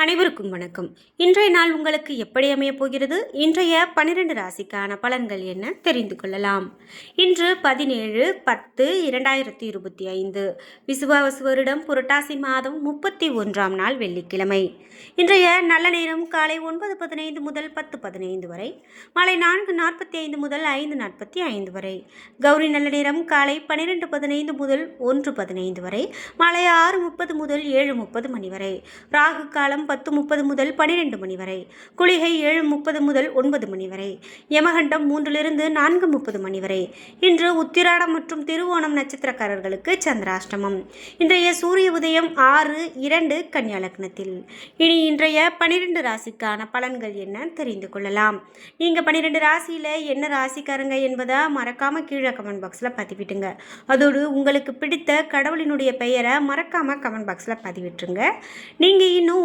அனைவருக்கும் வணக்கம். இன்றைய நாள் உங்களுக்கு எப்படி அமையப் போகிறது? இன்றைய பனிரெண்டு ராசிக்கான பலன்கள் என்ன? தெரிந்து கொள்ளலாம். இன்று பதினேழு பத்து இரண்டாயிரத்தி இருபத்தி ஐந்து. விசுவாவசு வருடம் புரட்டாசி மாதம் முப்பத்தி ஒன்றாம் நாள் வெள்ளிக்கிழமை. இன்றைய நல்ல நேரம் காலை ஒன்பது பதினைந்து முதல் பத்து பதினைந்து வரை மாலை நான்கு நாற்பத்தி ஐந்து முதல் ஐந்து நாற்பத்தி ஐந்து வரை கௌரி நல்ல நேரம் காலை பன்னிரெண்டு பதினைந்து முதல் ஒன்று பதினைந்து வரை மாலை ஆறு முப்பது முதல் ஏழு முப்பது மணி வரை ராகு காலம் பத்து முப்பது முதல் பன்னிரெண்டு மணி வரை குளிகை ஏழு முப்பது முதல் ஒன்பது மணி வரை யமகண்டம் மூன்றிலிருந்து நான்கு முப்பது மணி வரை. இன்று உத்திராடம் மற்றும் திருவோணம் நட்சத்திரக்காரர்களுக்கு சந்திராஷ்டமம். இன்றைய சூரிய உதயம் ஆறு இரண்டு கன்னியா லக்னத்தில் இனி இன்றைய பன்னிரெண்டு ராசிக்கான பலன்கள் என்ன தெரிந்து கொள்ளலாம். நீங்கள் பன்னிரெண்டு ராசியில் என்ன ராசிக்காரங்க என்பதை மறக்காமல் கீழே கமெண்ட் பாக்ஸில் பதிவிட்டுங்க அதோடு உங்களுக்கு பிடித்த கடவுளினுடைய பெயரை மறக்காமல் கமெண்ட் பாக்ஸில் பதிவிட்டுருங்க. நீங்கள் இன்னும்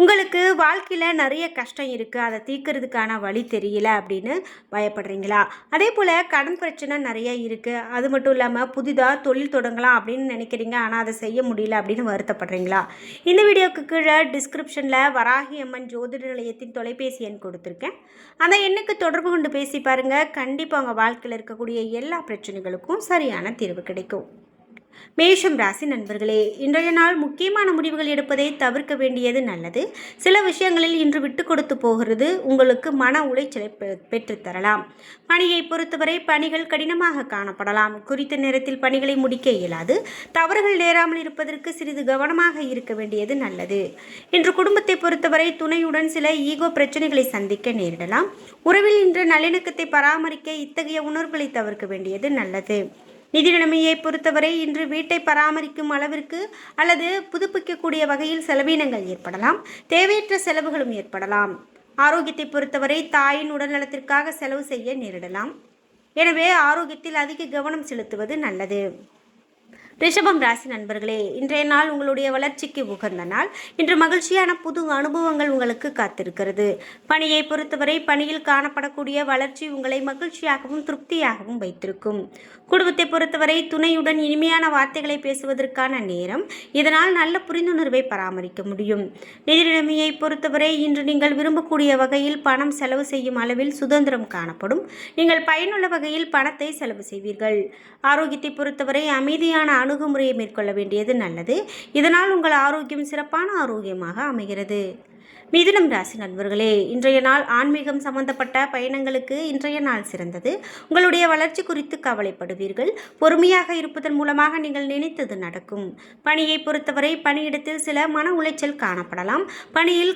உங்களுக்கு வாழ்க்கையில் நிறைய கஷ்டம் இருக்குது அதை தீர்க்கறதுக்கான வழி தெரியல அப்படின்னு பயப்படுறீங்களா? அதே போல் கடன் பிரச்சனை நிறைய இருக்குது அது மட்டும் இல்லாமல் புதிதாக தொழில் தொடங்கலாம் அப்படின்னு நினைக்கிறீங்க. ஆனால் அதை செய்ய முடியல அப்படின்னு வருத்தப்படுறீங்களா? இந்த வீடியோக்கு கீழே டிஸ்கிரிப்ஷனில் வராகி அம்மன் ஜோதிட நிலையத்தின் தொலைபேசி எண் கொடுத்துருக்கேன். அந்த எண்ணுக்கு தொடர்பு கொண்டு பேசி பாருங்கள் கண்டிப்பாக உங்கள் வாழ்க்கையில் இருக்கக்கூடிய எல்லா பிரச்சனைகளுக்கும் சரியான தீர்வு கிடைக்கும். மேஷம் ராசி நண்பர்களே இன்றைய நாள் முக்கியமான முடிவுகள் எடுப்பதை தவிர்க்க வேண்டியது நல்லது. சில விஷயங்களில் இன்று விட்டு கொடுத்து போகிறது உங்களுக்கு மன உளைச்சலை பெற்றுத்தரலாம் பணியை பொறுத்தவரை பணிகள் கடினமாக காணப்படலாம். குறித்த நேரத்தில் பணிகளை முடிக்க இயலாது. தவறுகள் நேராமல் இருப்பதற்கு சிறிது கவனமாக இருக்க வேண்டியது நல்லது. இன்று குடும்பத்தை பொறுத்தவரை துணையுடன் சில ஈகோ பிரச்சனைகளை சந்திக்க நேரிடலாம். உறவில் இன்று நல்லிணக்கத்தை பராமரிக்க இத்தகைய உணர்வுகளை தவிர்க்க வேண்டியது நல்லது. நிதி நிலைமையை பொறுத்தவரை இன்று வீட்டை பராமரிக்கும் அளவிற்கு அல்லது புதுப்பிக்கக்கூடிய வகையில் செலவினங்கள் ஏற்படலாம் தேவையற்ற செலவுகளும் ஏற்படலாம். ஆரோக்கியத்தை பொறுத்தவரை தாயின் உடல்நலத்திற்காக செலவு செய்ய நேரிடலாம். எனவே ஆரோக்கியத்தில் அதிக கவனம் செலுத்துவது நல்லது. ரிஷபம் ராசி நண்பர்களே இன்றைய நாள் உங்களுடைய வளர்ச்சிக்கு உகந்த நாள். இன்று மகிழ்ச்சியான புது அனுபவங்கள் உங்களுக்கு காத்திருக்கிறது. பணியை பொறுத்தவரை பணியில் காணப்படக்கூடிய வளர்ச்சி உங்களை மகிழ்ச்சியாகவும் திருப்தியாகவும் வைத்திருக்கும். குடும்பத்தை பொறுத்தவரை துணையுடன் இனிமையான வார்த்தைகளை பேசுவதற்கான நேரம். இதனால் நல்ல புரிந்துணர்வை பராமரிக்க முடியும். நிதி நிலைமையை பொறுத்தவரை இன்று நீங்கள் விரும்பக்கூடிய வகையில் பணம் செலவு செய்யும் அளவில் சுதந்திரம் காணப்படும். நீங்கள் பயனுள்ள வகையில் பணத்தை செலவு செய்வீர்கள். ஆரோக்கியத்தை பொறுத்தவரை அமைதியான அணுகுமுறையை மேற்கொள்ள வேண்டியது நல்லது. இதனால் உங்கள் ஆரோக்கியம் சிறப்பான ஆரோக்கியமாக அமைகிறது. மிதுனம் ராசி நண்பர்களே இன்றைய நாள் ஆன்மீகம் சம்பந்தப்பட்ட பயணங்களுக்கு இன்றைய நாள் சிறந்தது. உங்களுடைய வளர்ச்சி குறித்து கவலைப்படுவீர்கள். பொறுமையாக இருப்பதன் மூலமாக நீங்கள் நினைத்தது நடக்கும். பணியை பொறுத்தவரை பணியிடத்தில் சில மன உளைச்சல் காணப்படலாம். பணியில்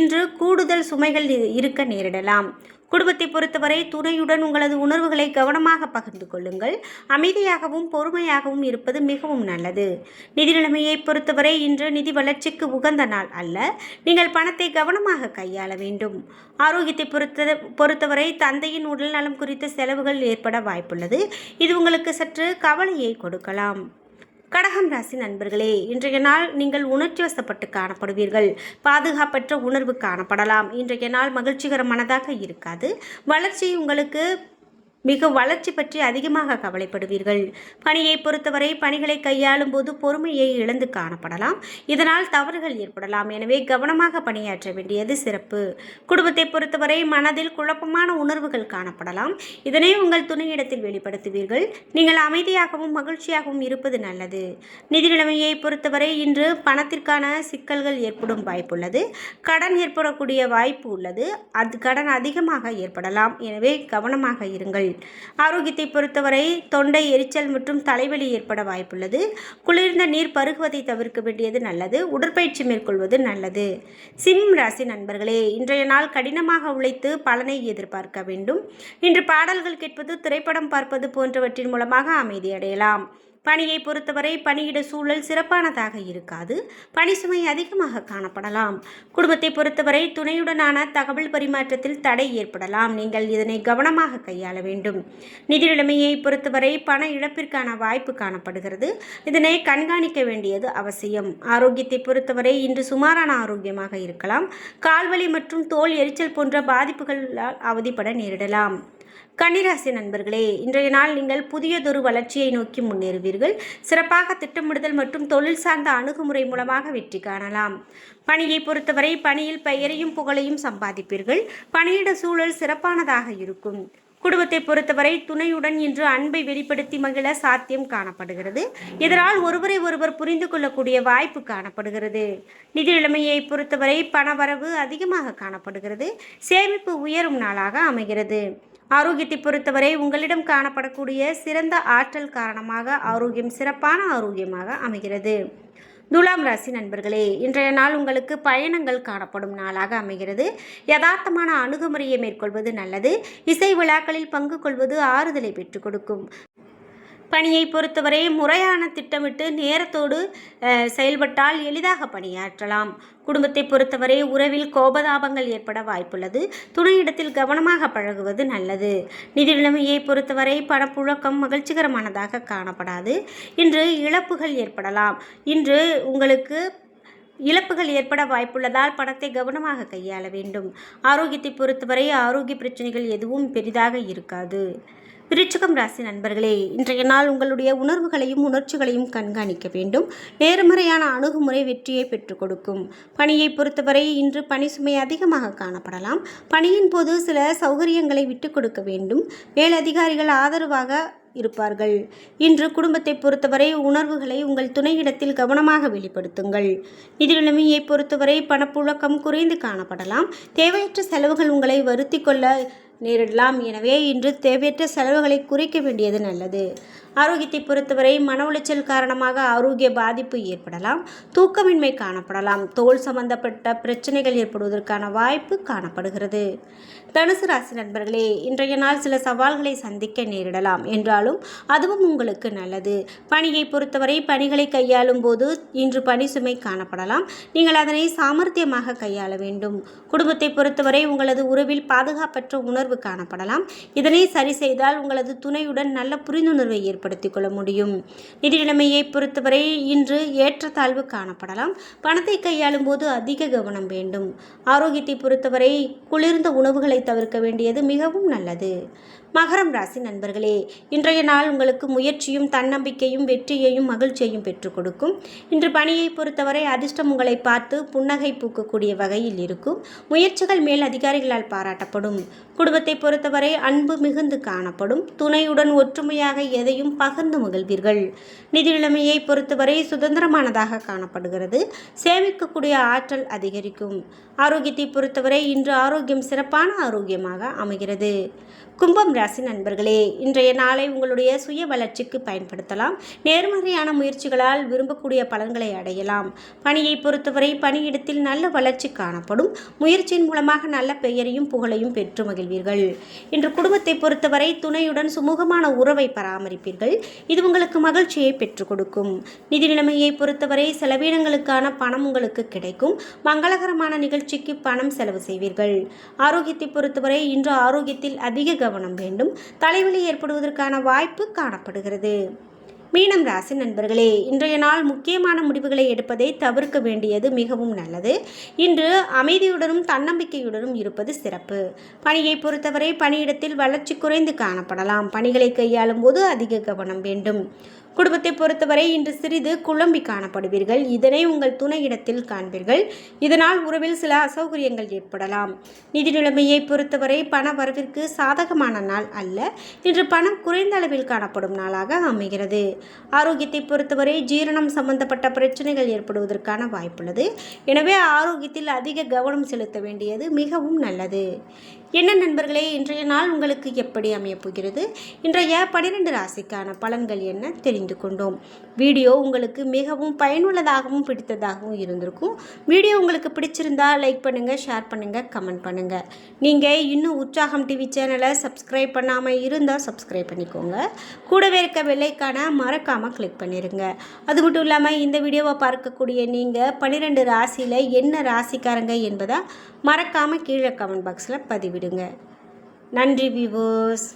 இன்று கூடுதல் சுமைகள் இருக்க நேரிடலாம். குடும்பத்தை பொறுத்தவரை துணையுடன் உங்களது உணர்வுகளை கவனமாக பகிர்ந்து கொள்ளுங்கள். அமைதியாகவும் பொறுமையாகவும் இருப்பது மிகவும் நல்லது. நிதி நிலைமையை பொறுத்தவரை இன்று நிதி வளர்ச்சிக்கு உகந்த நாள் அல்ல. நீங்கள் பணத்தை கவனமாக கையாள வேண்டும். ஆரோக்கியத்தை பொறுத்த பொறுத்தவரை தந்தையின் உடல் நலம் குறித்த செலவுகள் ஏற்பட வாய்ப்புள்ளது. இது உங்களுக்கு சற்று கவலையை கொடுக்கலாம். கடகம் ராசி நண்பர்களே இன்றைய நாள் நீங்கள் உணர்ச்சி வசப்பட்டு காணப்படுவீர்கள். பாதுகாப்பற்ற உணர்வு காணப்படலாம். இன்றைய நாள் மகிழ்ச்சிகரமானதாக இருக்காது. வளர்ச்சி உங்களுக்கு மிக வளர்ச்சி பற்றி அதிகமாக கவலைப்படுவீர்கள். பணியை பொறுத்தவரை பணிகளை கையாளும் போது பொறுமையை இழந்து காணப்படலாம். இதனால் தவறுகள் ஏற்படலாம். எனவே கவனமாக பணியாற்ற வேண்டியது சிறப்பு. குடும்பத்தை பொறுத்தவரை மனதில் குழப்பமான உணர்வுகள் காணப்படலாம். இதனை உங்கள் துணையிடத்தில் வெளிப்படுத்துவீர்கள். நீங்கள் அமைதியாகவும் மகிழ்ச்சியாகவும் இருப்பது நல்லது. நிதி நிலைமையை பொறுத்தவரை இன்று பணத்திற்கான சிக்கல்கள் ஏற்படும் வாய்ப்புள்ளது. கடன் ஏற்படக்கூடிய வாய்ப்பு உள்ளது. அது கடன் அதிகமாக ஏற்படலாம். எனவே கவனமாக இருங்கள். ஆரோக்கியத்தை பொறுத்தவரை தொண்டை எரிச்சல் மற்றும் தலைவலி ஏற்பட வாய்ப்புள்ளது. குளிர்ந்த நீர் பருகுவதை தவிர்க்க வேண்டியது நல்லது. உடற்பயிற்சி மேற்கொள்வது நல்லது. சிம் ராசி நண்பர்களே இன்றைய நாள் கடினமாக உழைத்து பலனை எதிர்பார்க்க வேண்டும். இன்று பாடல்கள் கேட்பது திரைப்படம் பார்ப்பது போன்றவற்றின் மூலமாக அமைதியடையலாம் பணியை பொறுத்தவரை பணியிட சூழல் சிறப்பானதாக இருக்காது. பணி சுமை அதிகமாக காணப்படலாம். குடும்பத்தை பொறுத்தவரை துணையுடனான தகவல் பரிமாற்றத்தில் தடை ஏற்படலாம். நீங்கள் இதனை கவனமாக கையாள வேண்டும். நிதி நிலைமையை பொறுத்தவரை பண இழப்பிற்கான வாய்ப்பு காணப்படுகிறது. இதனை கண்காணிக்க வேண்டியது அவசியம். ஆரோக்கியத்தை பொறுத்தவரை இன்று சுமாரான ஆரோக்கியமாக இருக்கலாம். கால்வலி மற்றும் தோல் எரிச்சல் போன்ற பாதிப்புகளால் அவதிப்பட நேரிடலாம். கன்னிராசி நண்பர்களே இன்றைய நாள் நீங்கள் புதியதொரு வளர்ச்சியை நோக்கி முன்னேறுவீர்கள். சிறப்பாக திட்டமிடுதல் மற்றும் தொழில் சார்ந்த அணுகுமுறை மூலமாக வெற்றி காணலாம். பணியை பொறுத்தவரை பணியில் பெயரையும் புகழையும் சம்பாதிப்பீர்கள். பணியிட சூழல் சிறப்பானதாக இருக்கும். குடும்பத்தை பொறுத்தவரை துணையுடன் இன்று அன்பை வெளிப்படுத்தி மகிழ சாத்தியம் காணப்படுகிறது. இதனால் ஒருவரை ஒருவர் புரிந்து கொள்ளக்கூடிய வாய்ப்பு காணப்படுகிறது. நிதி நிலைமையை பொறுத்தவரை பணவரவு அதிகமாக காணப்படுகிறது. சேமிப்பு உயரும் நாளாக அமைகிறது. ஆரோக்கியத்தை பொறுத்தவரை உங்களிடம் காணப்படக்கூடிய சிறந்த ஆற்றல் காரணமாக ஆரோக்கியம் சிறப்பான ஆரோக்கியமாக அமைகிறது. துலாம் ராசி நண்பர்களே இன்றைய நாள் உங்களுக்கு பயணங்கள் காணப்படும் நாளாக அமைகிறது. யதார்த்தமான அணுகுமுறையை மேற்கொள்வது நல்லது. இசை விழாக்களில் பங்கு கொள்வது ஆறுதலை பெற்றுக் கொடுக்கும். பணியை பொறுத்தவரை முறையான திட்டமிட்டு நேரத்தோடு செயல்பட்டால் எளிதாக பணியாற்றலாம். குடும்பத்தை பொறுத்தவரை உறவில் கோபதாபங்கள் ஏற்பட வாய்ப்புள்ளது. துணையிடத்தில் கவனமாக பழகுவது நல்லது. நிதி நிலைமையை பொறுத்தவரை பணப்புழக்கம் மகிழ்ச்சிகரமானதாக காணப்படாது. இன்று இழப்புகள் ஏற்படலாம். இன்று உங்களுக்கு இழப்புகள் ஏற்பட வாய்ப்புள்ளதால் பணத்தை கவனமாக கையாள வேண்டும். ஆரோக்கியத்தை பொறுத்தவரை ஆரோக்கிய பிரச்சனைகள் எதுவும் பெரிதாக இருக்காது. விருச்சிகம் ராசி நண்பர்களே இன்றைய நாள் உங்களுடைய உணர்வுகளையும் உணர்ச்சிகளையும் கண்காணிக்க வேண்டும். நேர்மறையான அணுகுமுறை வெற்றியை பெற்றுக் கொடுக்கும். பணியை பொறுத்தவரை இன்று பணி சுமை அதிகமாக காணப்படலாம். பணியின் போது சில சௌகரியங்களை விட்டுக் கொடுக்க வேண்டும். மேலதிகாரிகள் ஆதரவாக இருப்பார்கள். இன்று குடும்பத்தை பொறுத்தவரை உணர்வுகளை உங்கள் துணையிடத்தில் கவனமாக வெளிப்படுத்துங்கள். நிதி நிலைமையை பொறுத்தவரை பணப்புழக்கம் குறைந்து காணப்படலாம். தேவையற்ற செலவுகள் உங்களை வருத்தி கொள்ள நேரிடலாம். எனவே இன்று தேவையற்ற செலவுகளை குறைக்க வேண்டியது நல்லது. ஆரோக்கியத்தை பொறுத்தவரை மன உளைச்சல் காரணமாக ஆரோக்கிய பாதிப்பு ஏற்படலாம் தூக்கமின்மை காணப்படலாம் தோல் சம்பந்தப்பட்ட பிரச்சனைகள் ஏற்படுவதற்கான வாய்ப்பு காணப்படுகிறது. தனுசு ராசி நண்பர்களே இன்றைய நாள் சில சவால்களை சந்திக்க நேரிடலாம். என்றாலும் அதுவும் உங்களுக்கு நல்லது. பணியை பொறுத்தவரை பணிகளை கையாளும் போது இன்று பணி சுமை காணப்படலாம். நீங்கள் அதனை சாமர்த்தியமாக கையாள வேண்டும். குடும்பத்தை பொறுத்தவரை உங்களது உறவில் பாதுகாப்பற்ற உணர்வு காணப்படலாம். இதனை சரி செய்தால் உங்களது துணையுடன் நல்ல புரிந்துணர்வை ஏற்படும் ஏற்படுத்திக் கொள்ள முடியும். நிதி நிலைமையை பொறுத்தவரை இன்று ஏற்றத்தாழ்வு காணப்படலாம். பணத்தை கையாளும் போது அதிக கவனம் வேண்டும். ஆரோக்கியத்தை பொறுத்தவரை குளிர்ந்த உணவுகளை தவிர்க்க வேண்டியது மிகவும் நல்லது. மகரம் ராசி நண்பர்களே இன்றைய நாள் உங்களுக்கு முயற்சியும் தன்னம்பிக்கையும் வெற்றியையும் மகிழ்ச்சியையும் பெற்றுக் கொடுக்கும். இன்று பணியை பொறுத்தவரை அதிர்ஷ்டம் உங்களை பார்த்து புன்னகை பூக்கக்கூடிய வகையில் இருக்கும். முயற்சிகள் மேல் அதிகாரிகளால் பாராட்டப்படும். குடும்பத்தை பொறுத்தவரை அன்பு மிகுந்து காணப்படும். துணையுடன் ஒற்றுமையாக எதையும் பகிர்ந்து மகிழ்வீர்கள். நிதி நிலைமையை பொறுத்தவரை சுதந்திரமானதாக காணப்படுகிறது. சேமிக்கக்கூடிய ஆற்றல் அதிகரிக்கும். ஆரோக்கியத்தை பொறுத்தவரை இன்று ஆரோக்கியம் சிறப்பான ஆரோக்கியமாக அமைகிறது. கும்பம் ராசி நண்பர்களே இன்றைய நாளை உங்களுடைய சுய வளர்ச்சிக்கு பயன்படுத்தலாம். நேர்மறையான முயற்சிகளால் விரும்பக்கூடிய பலன்களை அடையலாம். பணியை பொறுத்தவரை பணியிடத்தில் நல்ல வளர்ச்சி காணப்படும். முயற்சியின் மூலமாக நல்ல பெயரையும் புகழையும் பெற்று மகிழ்வீர்கள். இன்று குடும்பத்தை பொறுத்தவரை துணையுடன் சுமூகமான உறவை பராமரிப்பீர்கள். இது உங்களுக்கு மகிழ்ச்சியை பெற்றுக் கொடுக்கும். நிதி நிலைமையை பொறுத்தவரை செலவினங்களுக்கான பணம் உங்களுக்கு கிடைக்கும். மங்களகரமான நிகழ்ச்சிக்கு பணம் செலவு செய்வீர்கள். ஆரோக்கியத்தை பொறுத்தவரை இன்று ஆரோக்கியத்தில் அதிக கவனம் வேண்டும். தலைவலி ஏற்படுவதற்கான வாய்ப்பு காணப்படுகிறது. மீனம் ராசி நண்பர்களே இன்றைய நாள் முக்கியமான முடிவுகளை எடுப்பதை தவிர்க்க வேண்டியது மிகவும் நல்லது. இன்று அமைதியுடனும் தன்னம்பிக்கையுடனும் இருப்பது சிறப்பு. பணியை பொறுத்தவரை பணியிடத்தில் வளர்ச்சி குறைந்து காணப்படலாம். பணிகளை கையாளும் போது அதிக கவனம் வேண்டும். குடும்பத்தை பொறுத்தவரை இன்று சிறிது குழம்பி காணப்படுவீர்கள். இதனை உங்கள் துணையிடத்தில் காண்பீர்கள். இதனால் உறவில் சில அசௌகரியங்கள் ஏற்படலாம். நிதி நிலைமையை பொறுத்தவரை பண வரவிற்கு சாதகமான நாள் அல்ல. இன்று பணம் குறைந்த அளவில் காணப்படும் நாளாக அமைகிறது. ஆரோக்கியத்தை பொறுத்தவரை ஜீரணம் சம்பந்தப்பட்ட பிரச்சனைகள் ஏற்படுவதற்கான வாய்ப்புள்ளது. எனவே ஆரோக்கியத்தில் அதிக கவனம் செலுத்த வேண்டியது மிகவும் நல்லது. என்ன நண்பர்களே இன்றைய நாள் உங்களுக்கு எப்படி அமையப்போகிறது இன்றைய பன்னிரெண்டு ராசிக்கான பலன்கள் என்ன தெரிந்து கொண்டோம். வீடியோ உங்களுக்கு மிகவும் பயனுள்ளதாகவும் பிடித்ததாகவும் இருந்திருக்கும். வீடியோ உங்களுக்கு பிடிச்சிருந்தா லைக் பண்ணுங்கள் ஷேர் பண்ணுங்கள் கமெண்ட் பண்ணுங்கள் நீங்கள் இன்னும் உற்சாகம் டிவி சேனலை சப்ஸ்கிரைப் பண்ணாமல் இருந்தால் சப்ஸ்கிரைப் பண்ணிக்கோங்க. கூடவே இருக்க வெள்ளைக்கான மறக்காமல் கிளிக் பண்ணிடுங்க அது மட்டும் இல்லாமல் இந்த வீடியோவை பார்க்கக்கூடிய நீங்கள் பன்னிரெண்டு ராசியில் என்ன ராசிக்காரங்க என்பதை மறக்காமல் கீழே கமெண்ட் பாக்ஸில் பதிவிடுங்க. நன்றி விவோஸ்